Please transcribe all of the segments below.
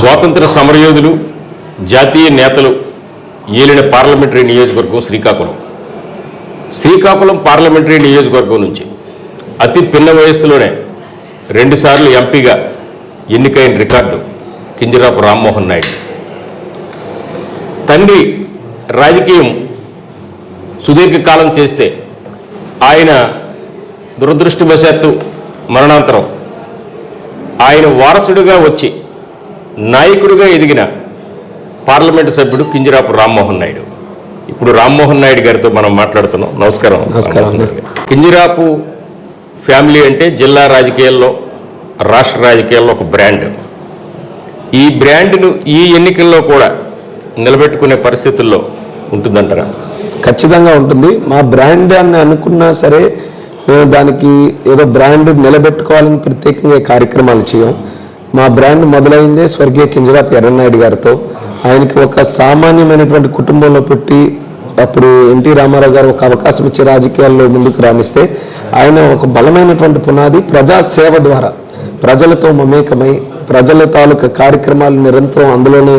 స్వాతంత్ర సమరయోధులు జాతీయ నేతలు ఏలిన పార్లమెంటరీ నియోజకవర్గం శ్రీకాకుళం. శ్రీకాకుళం పార్లమెంటరీ నియోజకవర్గం నుంచి అతి పిన్న వయస్సులోనే రెండుసార్లు ఎంపీగా ఎన్నికైన రికార్డు కింజరాపు రామ్మోహన్ నాయుడు. తండ్రి రాజకీయం సుదీర్ఘకాలం చేస్తే ఆయన దురదృష్టవశాత్తు మరణాంతరం ఆయన వారసుడిగా వచ్చి నాయకుడిగా ఎదిగిన పార్లమెంటు సభ్యుడు కింజరాపు రామ్మోహన్ నాయుడు. ఇప్పుడు రామ్మోహన్ నాయుడు గారితో మనం మాట్లాడుతున్నాం. నమస్కారం. నమస్కారం. కింజరాపు ఫ్యామిలీ అంటే జిల్లా రాజకీయాల్లో రాష్ట్ర రాజకీయాల్లో ఒక బ్రాండ్. ఈ బ్రాండ్ను ఈ ఎన్నికల్లో కూడా నిలబెట్టుకునే పరిస్థితుల్లో ఉంటుందంటారా? ఖచ్చితంగా ఉంటుంది. మా బ్రాండ్ అని అనుకున్నా సరే మేము దానికి ఏదో బ్రాండ్ నిలబెట్టుకోవాలని ప్రత్యేకంగా కార్యక్రమాలు చేయం. మా బ్రాండ్ మొదలైందే స్వర్గీయ కింజరాపు ఎర్రనాయుడు గారితో. ఆయనకి ఒక సామాన్యమైనటువంటి కుటుంబంలో పుట్టి అప్పుడు ఎన్టీ రామారావు గారు ఒక అవకాశం ఇచ్చి రాజకీయాల్లో ముందుకు రాణిస్తే ఆయన ఒక బలమైనటువంటి పునాది ప్రజాసేవ ద్వారా. ప్రజలతో మమేకమై ప్రజల తాలూకా కార్యక్రమాలు నిరంతరం అందులోనే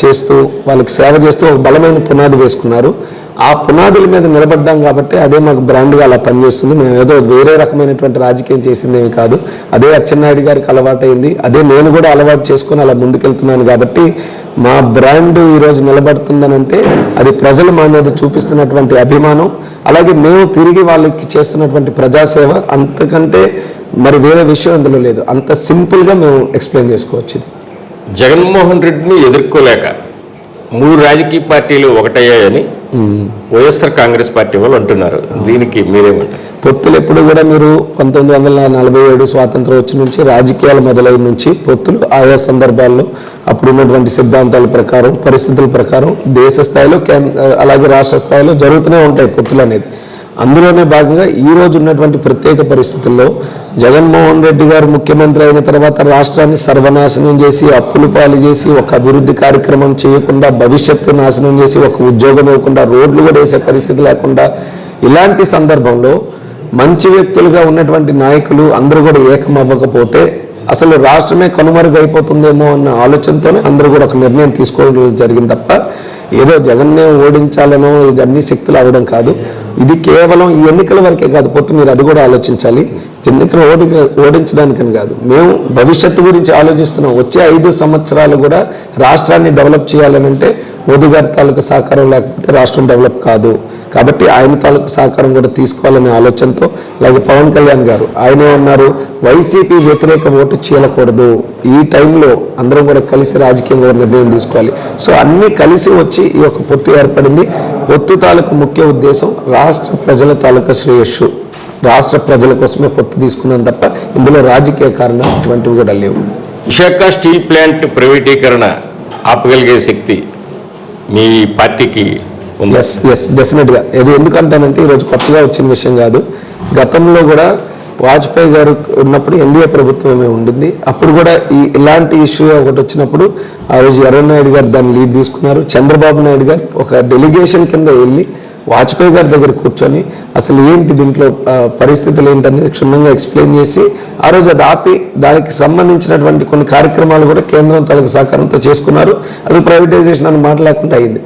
చేస్తూ వాళ్ళకి సేవ చేస్తూ ఒక బలమైన పునాది వేసుకున్నారు. ఆ పునాదుల మీద నిలబడ్డాం కాబట్టి అదే మాకు బ్రాండ్గా అలా పనిచేస్తుంది. మేము ఏదో వేరే రకమైనటువంటి రాజకీయం చేసిందేమి కాదు. అదే అచ్చెన్నాయుడు గారికి అలవాటైంది. అదే నేను కూడా అలవాటు చేసుకొని అలా ముందుకెళ్తున్నాను కాబట్టి మా బ్రాండ్ ఈరోజు నిలబడుతుందనంటే అది ప్రజలు మా మీద చూపిస్తున్నటువంటి అభిమానం. అలాగే మేము తిరిగి వాళ్ళకి చేస్తున్నటువంటి ప్రజాసేవ అంతకంటే మరి వేరే విషయం అందులో లేదు. అంత సింపుల్గా మేము ఎక్స్ప్లెయిన్ చేసుకోవచ్చు జగన్మోహన్ రెడ్డిని ఎదుర్కోలేక మూడు రాజకీయ పార్టీలు ఒకటయ్యాయని వైఎస్ఆర్ కాంగ్రెస్ పార్టీ వాళ్ళు అంటున్నారు. దీనికి మీరేమంటారు? పొత్తులు ఎప్పుడు కూడా మీరు పంతొమ్మిది వందల నలభై ఏడు స్వాతంత్రం వచ్చి నుంచి రాజకీయాలు మొదలైన నుంచి పొత్తులు ఆయా సందర్భాల్లో అప్పుడు ఉన్నటువంటి సిద్ధాంతాల ప్రకారం పరిస్థితుల ప్రకారం దేశ స్థాయిలో కేంద్ర అలాగే రాష్ట్ర స్థాయిలో జరుగుతూనే ఉంటాయి పొత్తులు అనేది. అందులోనే భాగంగా ఈ రోజు ఉన్నటువంటి ప్రత్యేక పరిస్థితుల్లో జగన్మోహన్ రెడ్డి గారు ముఖ్యమంత్రి అయిన తర్వాత రాష్ట్రాన్ని సర్వనాశనం చేసి అప్పులు పాలు చేసి ఒక అభివృద్ధి కార్యక్రమం చేయకుండా భవిష్యత్తు నాశనం చేసి ఒక ఉద్యోగం ఇవ్వకుండా రోడ్లు కూడా వేసే పరిస్థితి లేకుండా ఇలాంటి సందర్భంలో మంచి వ్యక్తులుగా ఉన్నటువంటి నాయకులు అందరూ కూడా ఏకమవ్వకపోతే అసలు రాష్ట్రమే కనుమరుగైపోతుందేమో అన్న ఆలోచనతోనే అందరూ కూడా ఒక నిర్ణయం తీసుకోవడం జరిగింది తప్ప ఏదో జగన్నే ఓడించాలనో ఇదన్నీ శక్తులు అవడం కాదు. ఇది కేవలం ఈ ఎన్నికల వరకే కాదు. పొత్తు మీరు అది కూడా ఆలోచించాలి. ఎన్నికలు ఓడి ఓడించడానికని కాదు. మేము భవిష్యత్తు గురించి ఆలోచిస్తున్నాం. వచ్చే ఐదు సంవత్సరాలు కూడా రాష్ట్రాన్ని డెవలప్ చేయాలనంటే మోదీ గారి తాలూకు సహకారం లేకపోతే రాష్ట్రం డెవలప్ కాదు. కాబట్టి ఆయన తాలూకు సహకారం కూడా తీసుకోవాలనే ఆలోచనతో అలాగే పవన్ కళ్యాణ్ గారు ఆయనే ఉన్నారు వైసీపీ వ్యతిరేక ఓటు చీలకూడదు. ఈ టైంలో అందరం కూడా కలిసి రాజకీయంగా నిర్ణయం తీసుకోవాలి. సో అన్నీ కలిసి వచ్చి ఈ యొక్క పొత్తు ఏర్పడింది. పొత్తు తాలూకు ముఖ్య ఉద్దేశం రాష్ట్ర ప్రజల తాలూకా శ్రేయస్సు. రాష్ట్ర ప్రజల కోసమే పొత్తు తీసుకున్నాం తప్ప ఇందులో రాజకీయ కారణాలు అటువంటివి కూడా లేవు. విశాఖ స్టీల్ ప్లాంట్ ప్రైవేటీకరణ ఆపగలిగే శక్తి మీ పార్టీకి ఎస్ ఎస్ డెఫినెట్గా ఇది ఎందుకంటానంటే ఈరోజు కొత్తగా వచ్చిన విషయం కాదు. గతంలో కూడా వాజ్పేయి గారు ఉన్నప్పుడు ఎన్డీఏ ప్రభుత్వమే ఉండింది. అప్పుడు కూడా ఈ ఇలాంటి ఇష్యూ ఒకటి వచ్చినప్పుడు ఆ రోజు ఎర్రనాయుడు గారు దాన్ని లీడ్ తీసుకున్నారు. చంద్రబాబు నాయుడు గారు ఒక డెలిగేషన్ కింద వెళ్ళి వాజ్పేయి గారి దగ్గర కూర్చొని అసలు ఏంటి దీంట్లో పరిస్థితులు ఏంటనేది క్షుణ్ణంగా ఎక్స్ప్లెయిన్ చేసి ఆ రోజు అది ఆపి దానికి సంబంధించినటువంటి కొన్ని కార్యక్రమాలు కూడా కేంద్రం తలకు సహకారంతో చేసుకున్నారు. అసలు ప్రైవేటైజేషన్ అని మాట లేకుండా అయింది.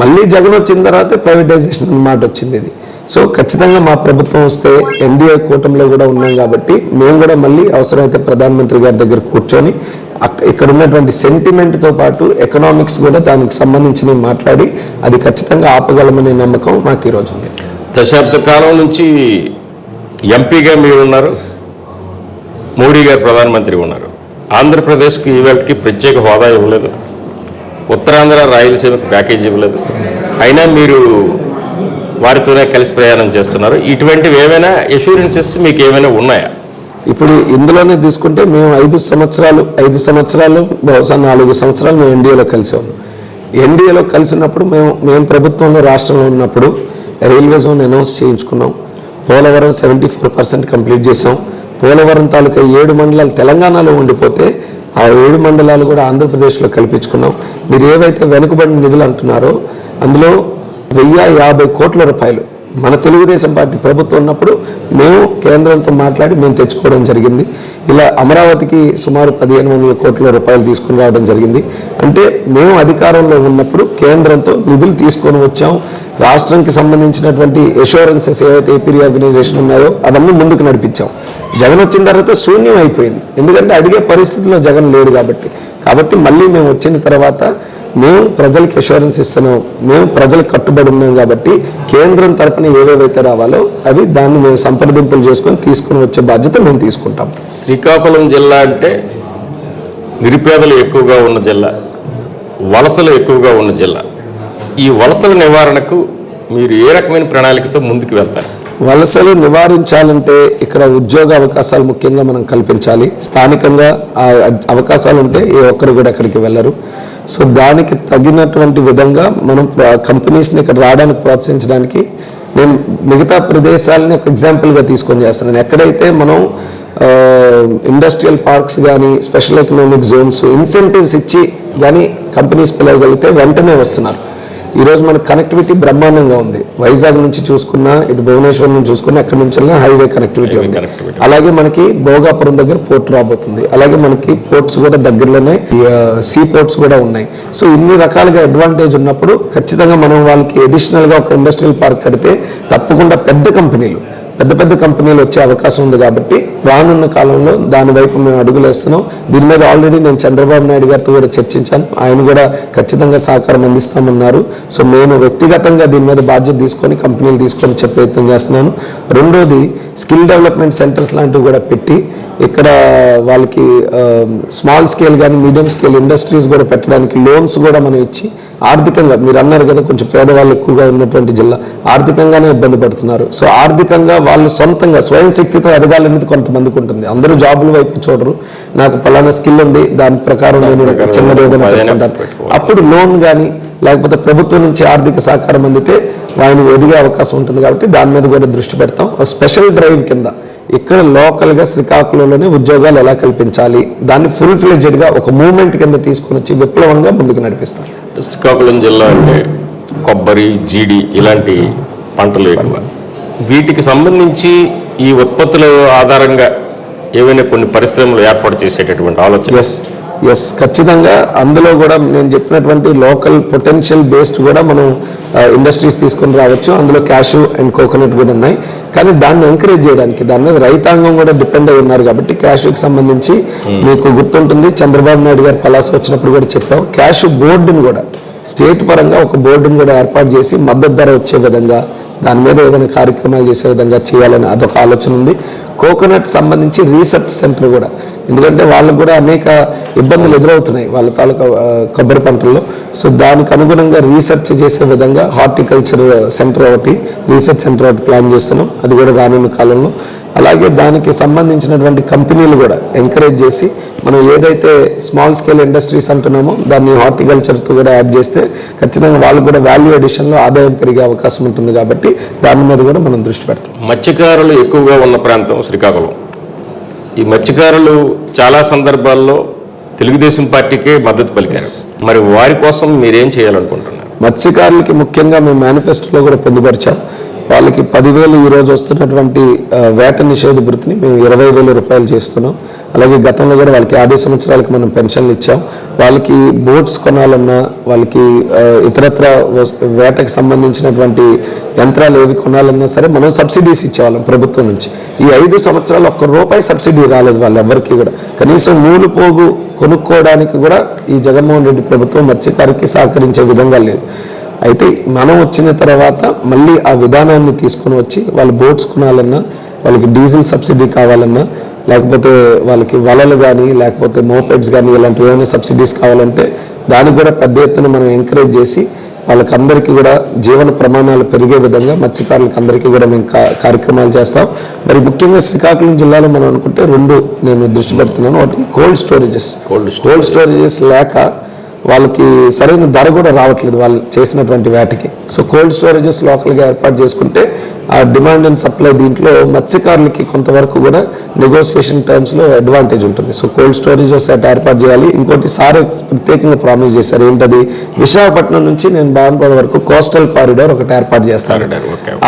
మళ్ళీ జగన్ వచ్చిన తర్వాత ప్రైవేటైజేషన్ అన్నమాట వచ్చింది ఇది. సో ఖచ్చితంగా మా ప్రభుత్వం వస్తే ఎన్డీఏ కూటమిలో కూడా ఉన్నాం కాబట్టి మేము కూడా మళ్ళీ అవసరమైతే ప్రధానమంత్రి గారి దగ్గర కూర్చొని ఇక్కడ ఉన్నటువంటి సెంటిమెంట్తో పాటు ఎకనామిక్స్ కూడా దానికి సంబంధించి మాట్లాడి అది ఖచ్చితంగా ఆపగలమనే నమ్మకం మాకు ఈరోజు ఉంది. దశాబ్ద కాలం నుంచి ఎంపీగా మీరు ఉన్నారు మోడీ గారు ప్రధానమంత్రి ఉన్నారు. ఆంధ్రప్రదేశ్కి ఈవేళకి ప్రత్యేక హోదా ఇవ్వలేదు. ఉత్తరాంధ్ర రాయలసీమకు ప్యాకేజ్ ఇవ్వలేదు. అయినా మీరు వారితోనే కలిసి ప్రయాణం చేస్తున్నారు. ఇటువంటివి ఏమైనా ఎష్యూరెన్సెస్ మీకు ఏమైనా ఉన్నాయా? ఇప్పుడు ఇందులోనే తీసుకుంటే మేము ఐదు సంవత్సరాలు ఐదు సంవత్సరాలు బహుశా నాలుగు సంవత్సరాలు మేము ఎన్డీఏలో కలిసి. ఎన్డీఏలో కలిసినప్పుడు మేము మేము ప్రభుత్వంలో రాష్ట్రంలో ఉన్నప్పుడు railway zone announce చేయించుకున్నాం. Polavaram seventy four percent complete చేసాం పోలవరం తాలూకా ఏడు మండలాలు తెలంగాణలో ఉండిపోతే ఆ ఏడు మండలాలు కూడా ఆంధ్రప్రదేశ్లో కల్పించుకున్నాం. మీరు ఏవైతే వెనుకబడిన నిధులు అంటున్నారో అందులో వెయ్యి యాభై కోట్ల రూపాయలు మన తెలుగుదేశం పార్టీ ప్రభుత్వం ఉన్నప్పుడు మేము కేంద్రంతో మాట్లాడి మేము తెచ్చుకోవడం జరిగింది. ఇలా అమరావతికి సుమారు పదిహేను వందల కోట్ల రూపాయలు తీసుకుని రావడం జరిగింది. అంటే మేము అధికారంలో ఉన్నప్పుడు కేంద్రంతో నిధులు తీసుకొని వచ్చాం. రాష్ట్రానికి సంబంధించినటువంటి ఎష్యూరెన్సెస్ ఏవైతే ఏపీ ఆర్గనైజేషన్ ఉన్నాయో అవన్నీ ముందుకు నడిపించాం. జగన్ వచ్చిన తర్వాత శూన్యం అయిపోయింది. ఎందుకంటే అడిగే పరిస్థితిలో జగన్ లేడు కాబట్టి. కాబట్టి మళ్ళీ మేము వచ్చిన తర్వాత మేము ప్రజలకు అష్యూరెన్స్ ఇస్తున్నాం. మేము ప్రజలకు కట్టుబడి ఉన్నాం కాబట్టి కేంద్రం తరపున ఏవేవైతే రావాలో అవి దాన్ని మేము సంప్రదింపులు చేసుకొని తీసుకుని వచ్చే బాధ్యత మేము తీసుకుంటాం. శ్రీకాకుళం జిల్లా అంటే నిరుపేదలు ఎక్కువగా ఉన్న జిల్లా వలసలు ఎక్కువగా ఉన్న జిల్లా. ఈ వలసల నివారణకు మీరు ఏ రకమైన ప్రణాళికతో ముందుకు వెళ్తారు? వలసలు నివారించాలంటే ఇక్కడ ఉద్యోగ అవకాశాలు ముఖ్యంగా మనం కల్పించాలి. స్థానికంగా ఆ అవకాశాలు ఉంటే ఏ ఒక్కరు కూడా అక్కడికి వెళ్ళరు. సో దానికి తగినటువంటి విధంగా మనం కంపెనీస్ని ఇక్కడ రావడానికి ప్రోత్సహించడానికి నేను మిగతా ప్రదేశాలని ఒక ఎగ్జాంపుల్గా తీసుకొని చేస్తున్నాను ఎక్కడైతే మనం ఇండస్ట్రియల్ పార్క్స్ కానీ స్పెషల్ ఎకనామిక్ జోన్స్ ఇన్సెంటివ్స్ ఇచ్చి కానీ కంపెనీస్ పిలవగలిగితే వెంటనే వస్తున్నారు. ఈరోజు మన కనెక్టివిటీ బ్రహ్మాండంగా ఉంది. వైజాగ్ నుంచి చూసుకున్నా ఇటు భువనేశ్వర్ నుంచి చూసుకున్నా ఎక్కడి నుంచి వెళ్ళినా హైవే కనెక్టివిటీ ఉంది. అలాగే మనకి భోగాపురం దగ్గర పోర్ట్ రాబోతుంది. అలాగే మనకి పోర్ట్స్ కూడా దగ్గరలోనే సీ పోర్ట్స్ కూడా ఉన్నాయి. సో ఇన్ని రకాలుగా అడ్వాంటేజ్ ఉన్నప్పుడు ఖచ్చితంగా మనం వాళ్ళకి అడిషనల్గా ఒక ఇండస్ట్రియల్ పార్క్ కడితే తప్పకుండా పెద్ద కంపెనీలు పెద్ద పెద్ద కంపెనీలు వచ్చే అవకాశం ఉంది కాబట్టి రానున్న కాలంలో దాని వైపు మేము అడుగులేస్తున్నాం. దీని మీద ఆల్రెడీ నేను చంద్రబాబు నాయుడు గారితో కూడా చర్చించాను. ఆయన కూడా ఖచ్చితంగా సహకారం అందిస్తామన్నారు. సో నేను వ్యక్తిగతంగా దీని మీద బాధ్యత తీసుకొని కంపెనీలు తీసుకొని చెప్పే ప్రయత్నం చేస్తున్నాను. రెండోది స్కిల్ డెవలప్మెంట్ సెంటర్స్ లాంటివి కూడా పెట్టి ఇక్కడ వాళ్ళకి స్మాల్ స్కేల్ కానీ మీడియం స్కేల్ ఇండస్ట్రీస్ కూడా పెట్టడానికి లోన్స్ కూడా మనం ఇచ్చి ఆర్థికంగా మీరు అన్నారు కదా కొంచెం పేదవాళ్ళు ఎక్కువగా ఉన్నటువంటి జిల్లా ఆర్థికంగానే ఇబ్బంది పడుతున్నారు. సో ఆర్థికంగా వాళ్ళు సొంతంగా స్వయం శక్తితో ఎదగాలనేది కొంతమందికి ఉంటుంది. అందరూ జాబుల వైపు చూడరు. నాకు పలానా స్కిల్ ఉంది దాని ప్రకారం నేను చిన్నది ఏదైనా పెట్టుకుంటాను. అప్పుడు లోన్ కానీ లేకపోతే ప్రభుత్వం నుంచి ఆర్థిక సహకారం అందితే ఆయన ఎదిగే అవకాశం ఉంటుంది కాబట్టి దాని మీద కూడా దృష్టి పెడతాం. ఒక స్పెషల్ డ్రైవ్ కింద ఇక్కడ లోకల్గా శ్రీకాకుళంలోనే ఉద్యోగాలు ఎలా కల్పించాలి దాన్ని ఫుల్ ఫ్లెడ్జెడ్గా ఒక మూమెంట్ కింద తీసుకుని వచ్చి విప్లవంగా ముందుకు నడిపిస్తాం శ్రీకాకుళం జిల్లా అంటే కొబ్బరి జీడి ఇలాంటి పంటలు ఎక్కువ. వీటికి సంబంధించి ఈ ఉత్పత్తుల ఆధారంగా ఏవైనా కొన్ని పరిశ్రమలు ఏర్పాటు చేసేటటువంటి ఆలోచన. ఎస్ ఖచ్చితంగా అందులో కూడా నేను చెప్పినటువంటి లోకల్ పొటెన్షియల్ బేస్డ్ కూడా మనం ఇండస్ట్రీస్ తీసుకొని రావచ్చు. అందులో క్యాషు అండ్ కోకోనట్ కూడా ఉన్నాయి. కానీ దాన్ని ఎంకరేజ్ చేయడానికి దాని మీద రైతాంగం కూడా డిపెండ్ అయి ఉన్నారు కాబట్టి క్యాషుకి సంబంధించి మీకు గుర్తుంటుంది. చంద్రబాబు నాయుడు గారు పలాస వచ్చినప్పుడు కూడా చెప్పాం. క్యాష్ బోర్డుని కూడా స్టేట్ పరంగా ఒక బోర్డుని కూడా ఏర్పాటు చేసి మద్దతు ధర వచ్చే విధంగా దాని మీద ఏదైనా కార్యక్రమాలు చేసే విధంగా చేయాలని అదొక ఆలోచన ఉంది. కోకోనట్ సంబంధించి రీసెర్చ్ సెంటర్ కూడా. ఎందుకంటే వాళ్ళకు కూడా అనేక ఇబ్బందులు ఎదురవుతున్నాయి వాళ్ళ తాలూకా కొబ్బరి పంటల్లో. సో దానికి అనుగుణంగా రీసెర్చ్ చేసే విధంగా హార్టికల్చర్ సెంటర్ ఒకటి రీసెర్చ్ సెంటర్ ఒకటి ప్లాన్ చేస్తున్నాం. అది కూడా రానున్న కాలంలో. అలాగే దానికి సంబంధించినటువంటి కంపెనీలు కూడా ఎంకరేజ్ చేసి మనం ఏదైతే స్మాల్ స్కేల్ ఇండస్ట్రీస్ అంటున్నామో దాన్ని హార్టికల్చర్తో కూడా యాడ్ చేస్తే ఖచ్చితంగా వాళ్ళకు కూడా వాల్యూ అడిషన్లో ఆదాయం పెరిగే అవకాశం ఉంటుంది కాబట్టి దాని మీద కూడా మనం దృష్టి పెడతాం. మత్స్యకారులు ఎక్కువగా ఉన్న ప్రాంతం శ్రీకాకుళం. ఈ మత్స్యకారులు చాలా సందర్భాల్లో తెలుగుదేశం పార్టీకే మద్దతు పలికారు. మరి వారి కోసం మీరేం చేయాలనుకుంటున్నారు? మత్స్యకారులకి ముఖ్యంగా మేము మేనిఫెస్టోలో కూడా పొందుపరిచాం. వాళ్ళకి పదివేలు ఈరోజు వస్తున్నటువంటి వేట నిషేధ భృతిని మేము ఇరవై వేల రూపాయలు చేస్తున్నాం. అలాగే గతంలో కూడా వాళ్ళకి యాభై సంవత్సరాలకి మనం పెన్షన్లు ఇచ్చాం. వాళ్ళకి బోట్స్ కొనాలన్నా వాళ్ళకి ఇతరత్ర వేటకు సంబంధించినటువంటి యంత్రాలు ఏవి కొనాలన్నా సరే మనం సబ్సిడీస్ ఇచ్చేవాళ్ళం ప్రభుత్వం నుంచి. ఈ ఐదు సంవత్సరాలు ఒక్క రూపాయి సబ్సిడీ రాలేదు వాళ్ళెవ్వరికి కూడా. కనీసం నూలు పోగు కొనుక్కోవడానికి కూడా ఈ జగన్మోహన్ రెడ్డి ప్రభుత్వం మత్స్యకారికి సహకరించే విధంగా లేదు. అయితే మనం వచ్చిన తర్వాత మళ్ళీ ఆ విధానాన్ని తీసుకొని వచ్చి వాళ్ళు బోట్స్ కొనాలన్నా వాళ్ళకి డీజిల్ సబ్సిడీ కావాలన్నా లేకపోతే వాళ్ళకి వలలు కానీ లేకపోతే మోపెడ్స్ కానీ ఇలాంటివి ఏమైనా సబ్సిడీస్ కావాలంటే దానికి కూడా పెద్ద ఎత్తున మనం ఎంకరేజ్ చేసి వాళ్ళకందరికీ కూడా జీవన ప్రమాణాలు పెరిగే విధంగా మత్స్యకారులకు అందరికీ కూడా మేము కార్యక్రమాలు చేస్తాం. మరి ముఖ్యంగా శ్రీకాకుళం జిల్లాలో మనం అనుకుంటే రెండు నేను దృష్టి పెడుతున్నాను. ఒకటి కోల్డ్ స్టోరేజెస్ కోల్డ్ స్టోరేజెస్ లేక వాళ్ళకి సరైన ధర కూడా రావట్లేదు వాళ్ళు చేసినటువంటి వేటకి. సో కోల్డ్ స్టోరేజెస్ లోకల్గా ఏర్పాటు చేసుకుంటే ఆ డిమాండ్ అండ్ సప్లై దీంట్లో మత్స్యకారులకి కొంతవరకు కూడా నెగోసియేషన్ టర్మ్స్లో అడ్వాంటేజ్ ఉంటుంది. సో కోల్డ్ స్టోరేజ్ సెట్ ఏర్పాటు చేయాలి. ఇంకోటి సార్ ప్రత్యేకంగా ప్రామిస్ చేశారు. ఏంటది? విశాఖపట్నం నుంచి నేను బాన్పాడు వరకు కోస్టల్ కారిడార్ ఒకటి ఏర్పాటు చేస్తాను.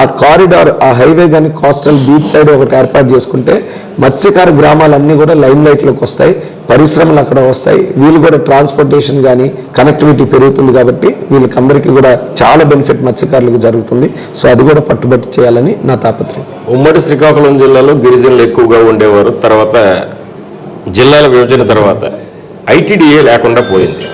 ఆ కారిడార్ ఆ హైవే కానీ కోస్టల్ బీచ్ సైడ్ ఒకటి ఏర్పాటు చేసుకుంటే మత్స్యకార గ్రామాలన్నీ కూడా లైమ్ లైట్లోకి వస్తాయి. పరిశ్రమలు అక్కడ వస్తాయి. వీళ్ళు కూడా ట్రాన్స్పోర్టేషన్ కానీ కనెక్టివిటీ పెరుగుతుంది కాబట్టి వీళ్ళకి అందరికీ కూడా చాలా బెనిఫిట్ మత్స్యకారులకు జరుగుతుంది. సో అది కూడా పట్టుబట్టి చేయాలని నా తాపత్రయం. ఉమ్మడి శ్రీకాకుళం జిల్లాలో గిరిజనులు ఎక్కువగా ఉండేవారు. తర్వాత జిల్లాల విభజన తర్వాత ఐటీడీఏ లేకుండా పోయింది.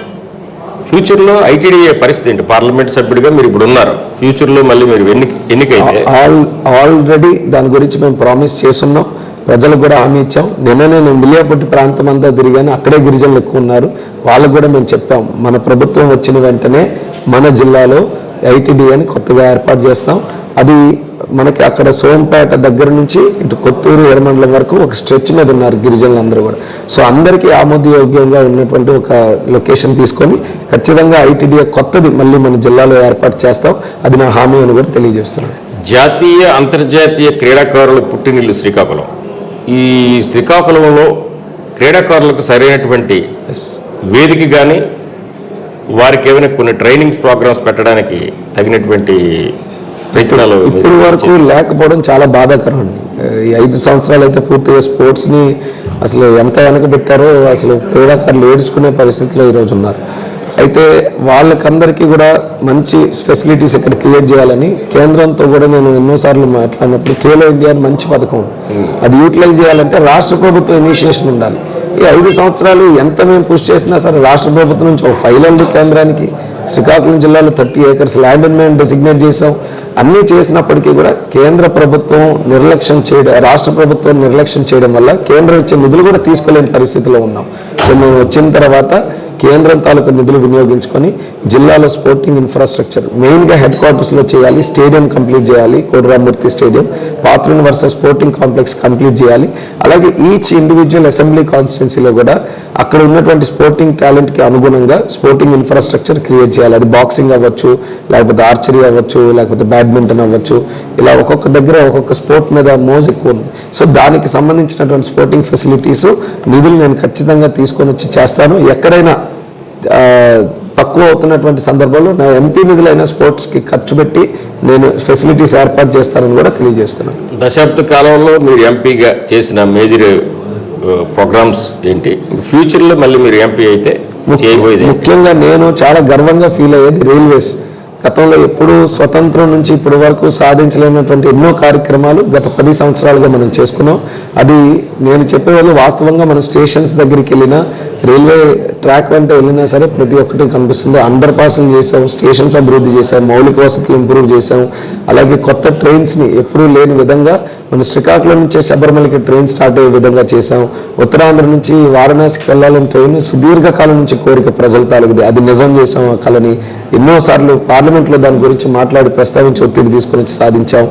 ఫ్యూచర్లో ఐటీడీఏ పరిస్థితి ఏంటి? పార్లమెంట్ సభ్యుడిగా మీరు ఇప్పుడు ఉన్నారు. ఫ్యూచర్లో మళ్ళీ మీరు ఎన్ని ఎన్నికైతే ఆల్ ఆల్రెడీ దాని గురించి మేము ప్రామిస్ చేస్తున్నాం. ప్రజలకు కూడా హామీ ఇచ్చాం. నిన్ననే నేను మిలియాపట్టి ప్రాంతం అంతా తిరిగాను. అక్కడే గిరిజనులు ఎక్కువ ఉన్నారు. వాళ్ళకు కూడా మేము చెప్పాం. మన ప్రభుత్వం వచ్చిన వెంటనే మన జిల్లాలో ఐటీడీఏని కొత్తగా ఏర్పాటు చేస్తాం. అది మనకి అక్కడ సోంపేట దగ్గర నుంచి ఇటు కొత్తూరు ఎర్రమండలం వరకు ఒక స్ట్రెచ్ మీద ఉన్నారు గిరిజనులు అందరూ కూడా. సో అందరికీ ఆమోదయోగ్యంగా ఉన్నటువంటి ఒక లొకేషన్ తీసుకొని ఖచ్చితంగా ఐటీడీఏ కొత్తది మళ్ళీ మన జిల్లాలో ఏర్పాటు చేస్తాం. అది నా హామీ అని కూడా తెలియజేస్తున్నాను. జాతీయ అంతర్జాతీయ క్రీడాకారుల పుట్టినిల్లు శ్రీకాకుళం. ఈ శ్రీకాకుళంలో క్రీడాకారులకు సరైనటువంటి వేదిక కానీ వారికి ఏమైనా కొన్ని ట్రైనింగ్ ప్రోగ్రామ్స్ పెట్టడానికి తగినటువంటి ప్రయత్నాలు మీరు ఇప్పుడు వరకు లేకపోవడం చాలా బాధాకరం అండి. ఈ ఐదు సంవత్సరాలు అయితే పూర్తిగా స్పోర్ట్స్ని అసలు ఎంత వెనక పెట్టారో అసలు క్రీడాకారులు ఏడ్చుకునే పరిస్థితిలో ఈరోజు ఉన్నారు. అయితే వాళ్ళకందరికీ కూడా మంచి ఫెసిలిటీస్ ఇక్కడ క్రియేట్ చేయాలని కేంద్రంతో కూడా నేను ఎన్నోసార్లు మాట్లాడినప్పుడు ఖేలో ఇండియా మంచి పథకం. ఉంది. అది యూటిలైజ్ చేయాలంటే రాష్ట్ర ప్రభుత్వం ఇనిషియేషన్ ఉండాలి. ఈ ఐదు సంవత్సరాలు ఎంత మేము పుష్ చేసినా సరే రాష్ట్ర ప్రభుత్వం నుంచి ఒక ఫైల్ ఉంది కేంద్రానికి. శ్రీకాకుళం జిల్లాలో థర్టీ ఏకర్స్ ల్యాండ్ మేము డెసిగ్నేట్ చేసాం అన్నీ చేసినప్పటికీ కూడా కేంద్ర ప్రభుత్వం నిర్లక్ష్యం చేయడం రాష్ట్ర ప్రభుత్వం నిర్లక్ష్యం చేయడం వల్ల కేంద్రం ఇచ్చే నిధులు కూడా తీసుకోలేని పరిస్థితిలో ఉన్నాం. సో మేము వచ్చిన తర్వాత కేంద్రం తాలూకు నిధులు వినియోగించుకొని జిల్లాలో స్పోర్టింగ్ ఇన్ఫ్రాస్ట్రక్చర్ మెయిన్గా హెడ్ క్వార్టర్స్లో చేయాలి స్టేడియం కంప్లీట్ చేయాలి కోడరామూర్తి స్టేడియం పాత్రన్ వర్సెస్ స్పోర్టింగ్ కాంప్లెక్స్ కంప్లీట్ చేయాలి. అలాగే ఈచ్ ఇండివిజువల్ అసెంబ్లీ కాన్స్టిట్యున్సీలో కూడా అక్కడ ఉన్నటువంటి స్పోర్టింగ్ టాలెంట్కి అనుగుణంగా స్పోర్టింగ్ ఇన్ఫ్రాస్ట్రక్చర్ క్రియేట్ చేయాలి. అది బాక్సింగ్ అవ్వచ్చు లేకపోతే ఆర్చరీ అవ్వచ్చు లేకపోతే బ్యాడ్మింటన్ అవ్వచ్చు ఇలా ఒక్కొక్క దగ్గర ఒక్కొక్క స్పోర్ట్ మీద మోజ్ ఎక్కువ ఉంది. సో దానికి సంబంధించినటువంటి స్పోర్టింగ్ ఫెసిలిటీస్ నిధులు నేను ఖచ్చితంగా తీసుకొని వచ్చి చేస్తాను. ఎక్కడైనా తక్కువ అవుతున్నటువంటి సందర్భంలో నా ఎంపీ నిధులైన స్పోర్ట్స్కి ఖర్చు పెట్టి నేను ఫెసిలిటీస్ ఏర్పాటు చేస్తానని కూడా తెలియజేస్తున్నాను. దశాబ్ద కాలంలో మీరు ఎంపీగా చేసిన మేజర్ ప్రోగ్రామ్స్ ఏంటి? ఫ్యూచర్లో మళ్ళీ మీరు ఎంపీ అయితే? ముఖ్యంగా నేను చాలా గర్వంగా ఫీల్ అయ్యేది రైల్వేస్. గతంలో ఎప్పుడు స్వతంత్రం నుంచి ఇప్పటి వరకు సాధించలేనటువంటి ఎన్నో కార్యక్రమాలు గత పది సంవత్సరాలుగా మనం చేసుకున్నాం. అది నేను చెప్పే వాళ్ళు వాస్తవంగా మనం స్టేషన్స్ దగ్గరికి వెళ్ళినా రైల్వే ట్రాక్ వెంట వెళ్ళినా సరే ప్రతి ఒక్కటి కనిపిస్తుంది. అండర్ పాసింగ్ చేసాం స్టేషన్స్ అభివృద్ధి చేసాం మౌలిక వసతులు ఇంప్రూవ్ చేసాం అలాగే కొత్త ట్రైన్స్ని ఎప్పుడూ లేని విధంగా మన శ్రీకాకుళం నుంచే శబరిమలకి ట్రైన్ స్టార్ట్ అయ్యే విధంగా చేసాం ఉత్తరాంధ్ర నుంచి వారణాసికి వెళ్ళాలని ట్రైన్ సుదీర్ఘకాలం నుంచి కోరిక ప్రజల తాలూకుది. అది నిజం చేసాం ఆ కళని ఎన్నోసార్లు పార్లమెంట్లో దాని గురించి మాట్లాడి ప్రస్తావించి ఒత్తిడి తీసుకొని వచ్చి సాధించాం.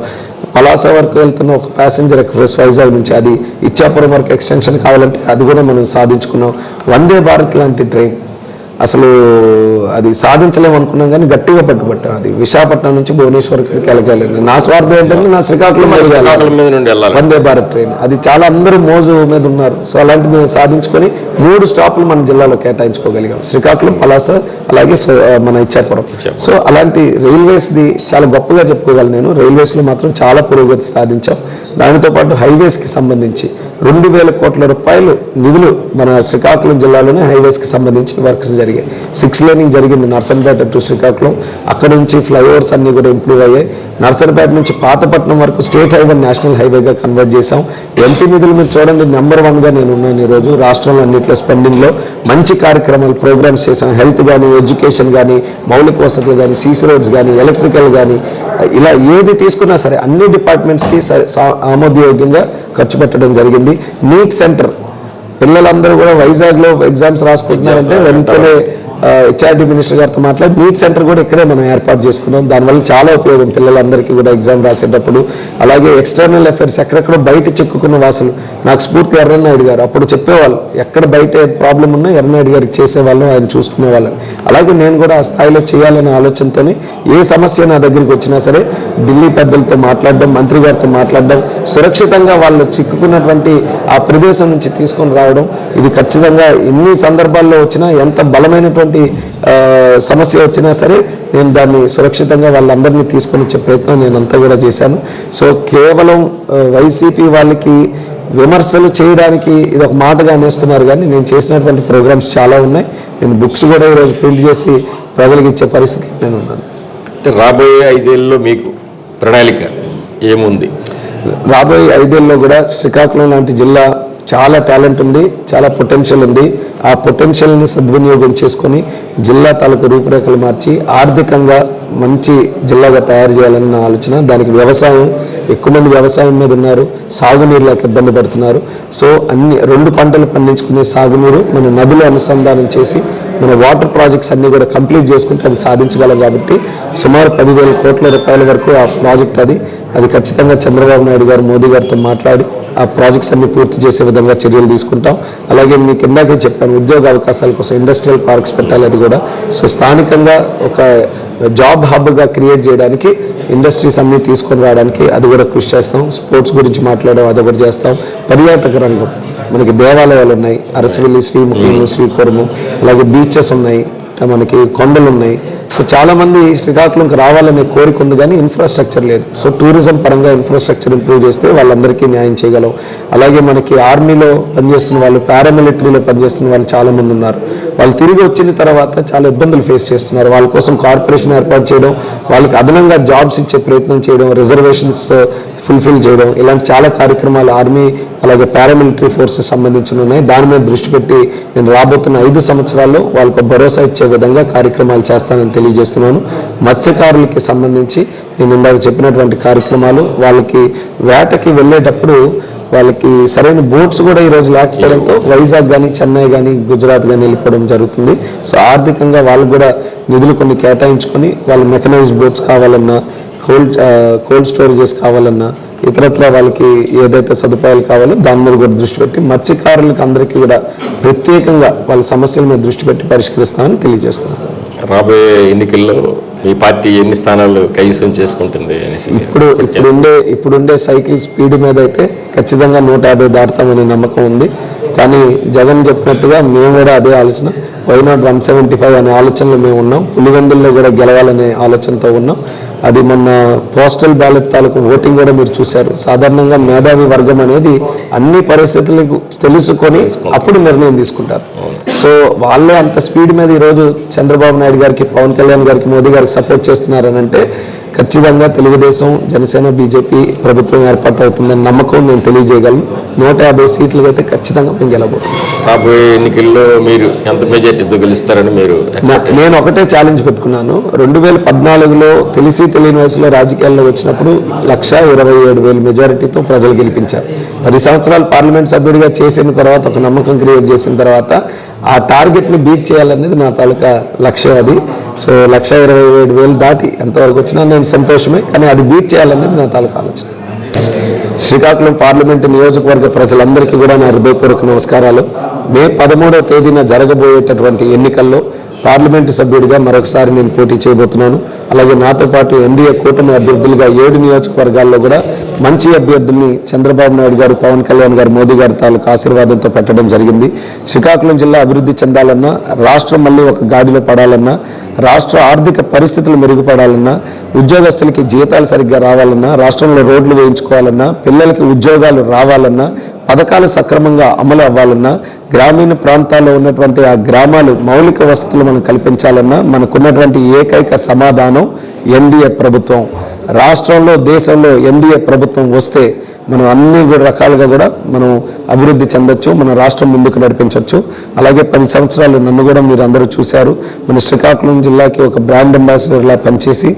పలాస వరకు వెళ్తున్న ఒక ప్యాసింజర్ ఎక్స్ప్రెస్ వైజాగ్ నుంచి అది ఇచ్చాపురం వరకు ఎక్స్టెన్షన్ కావాలంటే అది కూడా మనం సాధించుకున్నాం. వందే భారత్ లాంటి ట్రైన్ అసలు అది సాధించలేము అనుకున్నాం కానీ గట్టిగా పట్టుబట్టాం అది. విశాఖపట్నం నుంచి భువనేశ్వర్కి వెళ్ళగలను నా స్వార్థం ఏంటంటే నా శ్రీకాకుళం వందే భారత్ ట్రైన్. అది చాలా అందరూ మోజు మీద ఉన్నారు. సో అలాంటిది సాధించుకొని మూడు స్టాపులు మన జిల్లాలో కేటాయించుకోగలిగాం. శ్రీకాకుళం పలాస అలాగే మన ఇచ్చాపురం. సో అలాంటి రైల్వేస్ది చాలా గొప్పగా చెప్పుకోగలను నేను. రైల్వేస్లో మాత్రం చాలా పురోగతి సాధించాం. దానితో పాటు హైవేస్కి సంబంధించి రెండు వేల కోట్ల రూపాయలు నిధులు మన శ్రీకాకుళం జిల్లాలోనే హైవేస్కి సంబంధించి వర్క్స్ జరిగాయి. సిక్స్ లేనింగ్ జరిగింది నర్సంపేట టు శ్రీకాకుళం. అక్కడ నుంచి ఫ్లైఓవర్స్ అన్నీ కూడా ఇంప్రూవ్ అయ్యాయి. నర్సంపేట నుంచి పాతపట్నం వరకు స్టేట్ హైవే నేషనల్ హైవేగా కన్వర్ట్ చేశాం. ఎంపీ నిధులు మీరు చూడండి నెంబర్ వన్గా నేను ఉన్నాను ఈరోజు. రాష్ట్రంలో అన్నింటిలో స్పెండింగ్లో మంచి కార్యక్రమాలు ప్రోగ్రామ్స్ చేశాం. హెల్త్ కానీ ఎడ్యుకేషన్ కానీ మౌలిక వసతులు కానీ సీసీ రోడ్స్ కానీ ఎలక్ట్రికల్ కానీ ఇలా ఏది తీసుకున్నా సరే అన్ని డిపార్ట్మెంట్స్కి ఆమోదయోగ్యంగా ఖర్చు పెట్టడం జరిగింది. NEET centre. పిల్లలందరూ కూడా వైజాగ్లో ఎగ్జామ్స్ రాసుకుంటున్నారంటే వెంటనే హెచ్ఆర్డి మినిస్టర్ గారితో మాట్లాడి నీట్ సెంటర్ కూడా ఇక్కడే మనం ఏర్పాటు చేసుకున్నాం. దానివల్ల చాలా ఉపయోగం పిల్లలందరికీ కూడా ఎగ్జామ్ రాసేటప్పుడు. అలాగే ఎక్స్టర్నల్ అఫైర్స్ ఎక్కడెక్కడ బయట చిక్కుకున్న వాసులు. నాకు స్ఫూర్తి ఎర్రనాయుడు గారు. అప్పుడు చెప్పేవాళ్ళు ఎక్కడ బయట ప్రాబ్లం ఉన్నా ఎర్రనాయుడు గారికి చేసేవాళ్ళం ఆయన చూసుకునే వాళ్ళని అలాగే నేను కూడా ఆ స్థాయిలో చేయాలనే ఆలోచనతోనే ఏ సమస్య నా దగ్గరికి వచ్చినా సరే ఢిల్లీ పెద్దలతో మాట్లాడడం మంత్రి గారితో మాట్లాడడం సురక్షితంగా వాళ్ళు చిక్కుకున్నటువంటి ఆ ప్రదేశం నుంచి తీసుకొని రావడం ఇది ఖచ్చితంగా ఎన్ని సందర్భాల్లో వచ్చినా ఎంత బలమైనటువంటి ఆ, సమస్య వచ్చినా సరే నేను దాన్ని సురక్షితంగా వాళ్ళందరినీ తీసుకొని వచ్చే ప్రయత్నం నేను అంతా కూడా చేశాను. సో కేవలం వైసీపీ వాళ్ళకి విమర్శలు చేయడానికి ఇది ఒక మాటగా అనేస్తున్నారు కానీ నేను చేసినటువంటి ప్రోగ్రామ్స్ చాలా ఉన్నాయి. నేను బుక్స్ కూడా ఈరోజు ప్రింట్ చేసి ప్రజలకు ఇచ్చే పరిస్థితిలో నేను ఉన్నాను. అంటే రాబోయే ఐదేళ్ళలో మీకు ప్రణాళిక ఏముంది? రాబోయే ఐదేళ్ళలో కూడా శ్రీకాకుళం లాంటి జిల్లా చాలా టాలెంట్ ఉంది చాలా పొటెన్షియల్ ఉంది. ఆ పొటెన్షియల్ని సద్వినియోగం చేసుకొని జిల్లా తాలూకు రూపురేఖలు మార్చి ఆర్థికంగా మంచి జిల్లాగా తయారు చేయాలన్న ఆలోచన దానికి వ్యవసాయం ఎక్కువ మంది వ్యవసాయం మీద ఉన్నారు సాగునీరు లేక ఇబ్బంది పడుతున్నారు. సో అన్ని రెండు పంటలు పండించుకునే సాగునీరు మన నదులు అనుసంధానం చేసి మన వాటర్ ప్రాజెక్ట్స్ అన్నీ కూడా కంప్లీట్ చేసుకుంటే అది సాధించగలం కాబట్టి సుమారు పదివేల కోట్ల రూపాయల వరకు ఆ ప్రాజెక్ట్ అది. అది ఖచ్చితంగా చంద్రబాబు నాయుడు గారు మోదీ గారితో మాట్లాడి ఆ ప్రాజెక్ట్స్ అన్ని పూర్తి చేసే విధంగా చర్యలు తీసుకుంటాం. అలాగే మీకు ఇందాకే చెప్పాను ఉద్యోగ అవకాశాల కోసం ఇండస్ట్రియల్ పార్క్స్ పెట్టాలి అది కూడా. సో స్థానికంగా ఒక జాబ్ హబ్గా క్రియేట్ చేయడానికి ఇండస్ట్రీస్ అన్నీ తీసుకొని రావడానికి అది కూడా కృషి చేస్తాం. స్పోర్ట్స్ గురించి మాట్లాడడం అది ఒకటి చేస్తాం. పర్యాటక రంగం. మనకి దేవాలయాలు ఉన్నాయి. అరసవల్లి శ్రీముఖి శ్రీకూరము అలాగే బీచెస్ ఉన్నాయి. మనకి కొండలు ఉన్నాయి. సో చాలామంది శ్రీకాకుళంకి రావాలనే కోరిక ఉంది కానీ ఇన్ఫ్రాస్ట్రక్చర్ లేదు. సో టూరిజం పరంగా ఇన్ఫ్రాస్ట్రక్చర్ ఇంప్రూవ్ చేస్తే వాళ్ళందరికీ న్యాయం చేయగలం అలాగే మనకి ఆర్మీలో పనిచేస్తున్న వాళ్ళు పారామిలిటరీలో పనిచేస్తున్న వాళ్ళు చాలామంది ఉన్నారు. వాళ్ళు తిరిగి వచ్చిన తర్వాత చాలా ఇబ్బందులు ఫేస్ చేస్తున్నారు. వాళ్ళ కోసం కార్పొరేషన్ ఏర్పాటు చేయడం వాళ్ళకి అదనంగా జాబ్స్ ఇచ్చే ప్రయత్నం చేయడం రిజర్వేషన్స్ ఫుల్ఫిల్ uh, చేయడం ఇలాంటి చాలా కార్యక్రమాలు ఆర్మీ అలాగే పారామిలిటరీ ఫోర్సెస్ సంబంధించిన ఉన్నాయి. దాని మీద దృష్టి పెట్టి నేను రాబోతున్న ఐదు సంవత్సరాల్లో వాళ్ళకు భరోసా ఇచ్చే విధంగా కార్యక్రమాలు చేస్తానని తెలియజేస్తున్నాను. మత్స్యకారులకి సంబంధించి నేను ఇందాక చెప్పినటువంటి కార్యక్రమాలు వాళ్ళకి వేటకి వెళ్ళేటప్పుడు వాళ్ళకి సరైన బోట్స్ కూడా ఈరోజు లేకపోవడంతో వైజాగ్ కానీ చెన్నై కానీ గుజరాత్ కానీ వెళ్ళిపోవడం జరుగుతుంది. సో ఆర్థికంగా వాళ్ళకు కూడా నిధులు కొన్ని కేటాయించుకొని వాళ్ళ మెకనైజ్డ్ బోట్స్ కావాలన్నా కోల్డ్ కోల్డ్ స్టోరేజెస్ కావాలన్నా ఇతరత్ర వాళ్ళకి ఏదైతే సదుపాయాలు కావాలో దాని మీద కూడా దృష్టి పెట్టి మత్స్యకారులకు అందరికీ కూడా ప్రత్యేకంగా వాళ్ళ సమస్యల మీద దృష్టి పెట్టి పరిష్కరిస్తామని తెలియజేస్తున్నాను రాబోయే ఎన్నికల్లో మీ పార్టీ ఎన్ని స్థానాలు కైవసం చేసుకుంటుంది అనేసి ఇప్పుడు ఇప్పుడుండే ఇప్పుడుండే సైకిల్ స్పీడ్ మీద అయితే ఖచ్చితంగా నూట యాభై దాటుతామనే నమ్మకం ఉంది. కానీ జగన్ చెప్పినట్టుగా మేము కూడా అదే ఆలోచన. Why not one seventy five అనే ఆలోచనలో మేము ఉన్నాం. పులివెందుల్లో కూడా గెలవాలనే ఆలోచనతో ఉన్నాం. అది మొన్న పోస్టల్ బ్యాలెట్ తాలూకు ఓటింగ్ కూడా మీరు చూశారు. సాధారణంగా మేధావి వర్గం అనేది అన్ని పరిస్థితులకు తెలుసుకొని అప్పుడు నిర్ణయం తీసుకుంటారు. సో వాళ్ళే అంత స్పీడ్ మీద ఈరోజు చంద్రబాబు నాయుడు గారికి పవన్ కళ్యాణ్ గారికి మోదీ గారికి సపోర్ట్ చేస్తున్నారని అంటే ఖచ్చితంగా తెలుగుదేశం జనసేన బీజేపీ ప్రభుత్వం ఏర్పాటు అవుతుందని నమ్మకం నేను తెలియజేయగలను. నూట యాభై సీట్లకు అయితే ఖచ్చితంగా మేము గెలబోతున్నాం రాబోయే ఎన్నికల్లో మీరు ఎంత మెజార్టీతో గెలుస్తారని మీరు నేను ఒకటే ఛాలెంజ్ పెట్టుకున్నాను. రెండు వేల పద్నాలుగులో తెలిసి తెలియని వయసులో రాజకీయాల్లో వచ్చినప్పుడు లక్ష ఇరవై ఏడు వేల మెజారిటీతో ప్రజలు గెలిపించారు. పది సంవత్సరాలు పార్లమెంట్ సభ్యుడిగా చేసిన తర్వాత ఒక నమ్మకం క్రియేట్ చేసిన తర్వాత ఆ టార్గెట్ని బీట్ చేయాలనేది నా తాలూకా లక్ష్యం అది. సో లక్ష ఇరవై ఏడు వేలు దాటి ఎంతవరకు వచ్చినా నేను సంతోషమే కానీ అది బీట్ చేయాలనేది నా తాలూకు ఆలోచన. శ్రీకాకుళం పార్లమెంటు నియోజకవర్గ ప్రజలందరికీ కూడా నా హృదయపూర్వక నమస్కారాలు. మే పదమూడవ తేదీన జరగబోయేటటువంటి ఎన్నికల్లో పార్లమెంటు సభ్యుడిగా మరొకసారి నేను పోటీ చేయబోతున్నాను. అలాగే నాతో పాటు ఎన్డీఏ కూటమి అభ్యర్థులుగా ఏడు నియోజకవర్గాల్లో కూడా మంచి అభ్యర్థుల్ని చంద్రబాబు నాయుడు గారు పవన్ కళ్యాణ్ గారు మోదీ గారు తాలూకు ఆశీర్వాదంతో పెట్టడం జరిగింది. శ్రీకాకుళం జిల్లా అభివృద్ధి చెందాలన్నా రాష్ట్రం మళ్ళీ ఒక గాడిలో పడాలన్నా రాష్ట్ర ఆర్థిక పరిస్థితులు మెరుగుపడాలన్నా ఉద్యోగస్తులకి జీతాలు సరిగ్గా రావాలన్నా రాష్ట్రంలో రోడ్లు వేయించుకోవాలన్నా పిల్లలకి ఉద్యోగాలు రావాలన్నా పథకాలు సక్రమంగా అమలు అవ్వాలన్నా గ్రామీణ ప్రాంతాల్లో ఉన్నటువంటి ఆ గ్రామాలు మౌలిక వసతులు మనం కల్పించాలన్నా మనకున్నటువంటి ఏకైక సమాధానం ఎన్డీఏ ప్రభుత్వం. రాష్ట్రంలో దేశంలో ఎన్డీఏ ప్రభుత్వం వస్తే మనం అన్ని కూడా రకాలుగా కూడా మనం అభివృద్ధి చెందొచ్చు మన రాష్ట్రం ముందుకు నడిపించవచ్చు అలాగే పది సంవత్సరాలు నన్ను కూడా మీరు అందరూ చూశారు. మన శ్రీకాకుళం జిల్లాకి ఒక బ్రాండ్ అంబాసిడర్లా పనిచేసి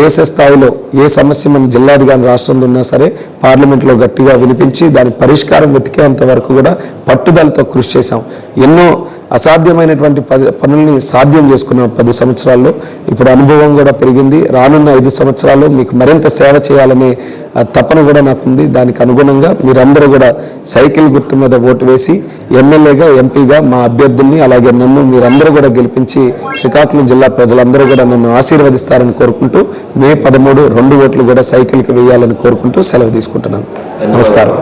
దేశ స్థాయిలో ఏ సమస్య మన జిల్లాది కానీ రాష్ట్రంలో ఉన్నా సరే పార్లమెంట్లో గట్టిగా వినిపించి దాని పరిష్కారం వెతికేంత వరకు కూడా పట్టుదలతో కృషి చేశాం. ఎన్నో అసాధ్యమైనటువంటి పనుల్ని సాధ్యం చేసుకున్న పది సంవత్సరాల్లో. ఇప్పుడు అనుభవం కూడా పెరిగింది. రానున్న ఐదు సంవత్సరాలు మీకు మరింత సేవ చేయాలనే తపన కూడా నాకుంది. దానికి అనుగుణంగా మీరందరూ కూడా సైకిల్ గుర్తు మీద ఓటు వేసి ఎమ్మెల్యేగా ఎంపీగా మా అభ్యర్థుల్ని అలాగే నన్ను మీరందరూ కూడా గెలిపించి శ్రీకాకుళం జిల్లా ప్రజలందరూ కూడా నన్ను ఆశీర్వదిస్తారని కోరుకుంటూ మే పదమూడు రెండు ఓట్లు కూడా సైకిల్కి వేయాలని కోరుకుంటూ సెలవు తీసుకుంటున్నాను. నమస్కారం.